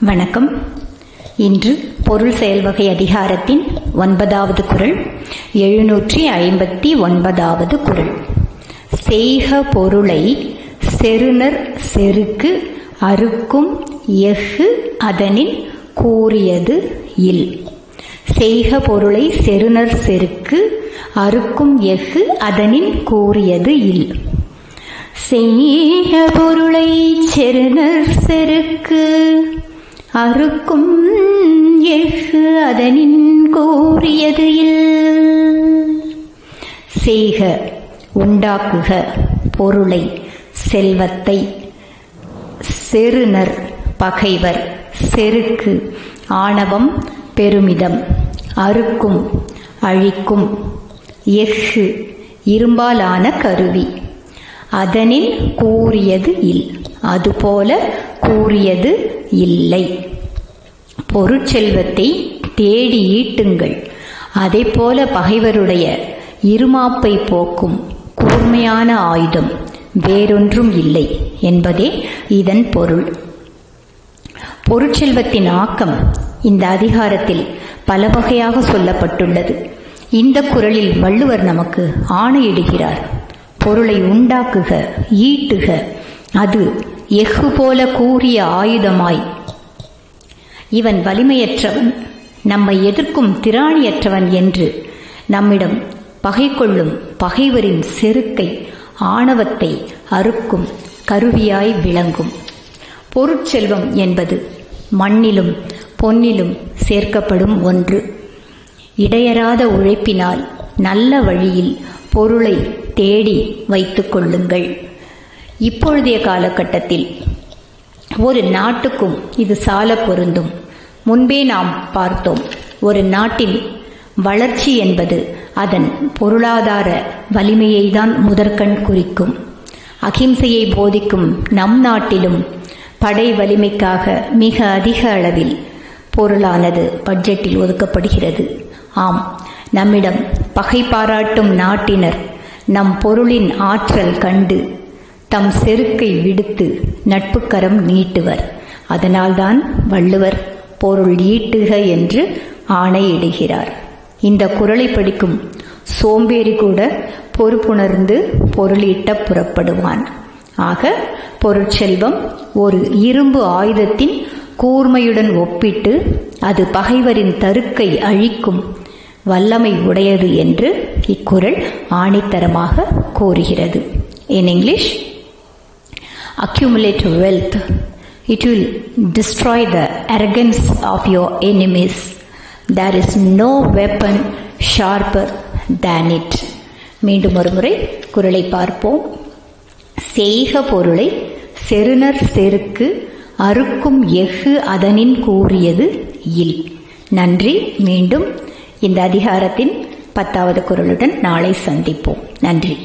வணக்கம். இன்று பொருள் செயல்வகை அதிகாரத்தின் ஒன்பதாவது குரல் எழுநூற்றி ஐம்பத்தி ஒன்பதாவது குரல். செய்க பொருளை செருணர் செருக்கு அறுக்கும் எஃகு அதனின் கூறியது இல். செய்க பொருளை செருணர் செருக்கு அறுக்கும் எஃகு அதனின் கூறியது இல். செய்க பொருளை செருணர் செருக்கு அறுக்கும் எஃகு அதனின் கூறியது இல். செய்க உண்டாக்குக பொருளை செல்வத்தை. செருணர் பகைவர் செருக்கு ஆணவம் பெருமிதம். அறுக்கும் அழிக்கும் எஃகு இரும்பாலான கருவி. அதனில் கூறியது இல். அதுபோல கூறியது இல்லை. பொருட்செல்வத்தை தேடி ஈட்டுங்கள். அதை போல பகைவருடைய இருமாப்பை போக்கும் கூர்மையான ஆயுதம் வேறொன்றும் இல்லை என்பதே இதன் பொருள். பொருட்செல்வத்தின் ஆக்கம் இந்த அதிகாரத்தில் பல வகையாக சொல்லப்பட்டுள்ளது. இந்த குரலில் வள்ளுவர் நமக்கு ஆணையிடுகிறார். பொருளை உண்டாக்குக ஈட்டுக அது எஃகு போல கூறிய ஆயுதமாய். இவன் வலிமையற்றவன் நம்மை எதிர்க்கும் திராணியற்றவன் என்று நம்மிடம் பகை கொள்ளும் பகைவரின் செருக்கை ஆணவத்தை அறுக்கும் கருவியாய் விளங்கும். பொருட்செல்வம் என்பது மண்ணிலும் பொன்னிலும் சேர்க்கப்படும் ஒன்று. இடையராத உழைப்பினால் நல்ல வழியில் பொருளை தேடி வைத்துக் கொள்ளுங்கள். இப்பொழுதைய காலகட்டத்தில் ஒரு நாட்டுக்கும் இது சால பொருந்தும். முன்பே நாம் பார்த்தோம் ஒரு நாட்டின் வளர்ச்சி என்பது அதன் பொருளாதார வலிமையை தான் முதற்கண் குறிக்கும். அகிம்சையை போதிக்கும் நம் நாட்டிலும் படை வலிமைக்காக மிக அதிக அளவில் பொருளானது பட்ஜெட்டில் ஒதுக்கப்படுகிறது. ஆம் நம்மிடம் பகை பாராட்டும் நாட்டினர் நம் பொருளின் ஆற்றல் கண்டு தம் செருக்கை விடுத்து நட்புக்கரம் நீட்டுவர். அதனால்தான் வள்ளுவர் பொருள் ஈட்டுக என்று ஆணையிடுகிறார். இந்த குரலை படிக்கும் சோம்பேறி கூட பொறுப்புணர்ந்து பொருளீட்ட புறப்படுவான். ஆக பொருட்செல்வம் ஒரு இரும்பு ஆயுதத்தின் கூர்மையுடன் ஒப்பிட்டு அது பகைவரின் தருக்கை அழிக்கும் வல்லமை உடையது என்று இக்குறள் ஆணித்தரமாக கூறுகிறது. In English accumulate wealth. It will destroy the arrogance of your enemies. There is no weapon sharper than it. மீண்டும் ஒரு முறை குரலை பார்ப்போம் செய்க பொருளை செருணர் செருக்கு அறுக்கும் எஃகு அதனின் கூறியது இல் நன்றி மீண்டும் இந்த அதிகாரத்தின் பத்தாவது குரலுடன் நாளை சந்திப்போம் நன்றி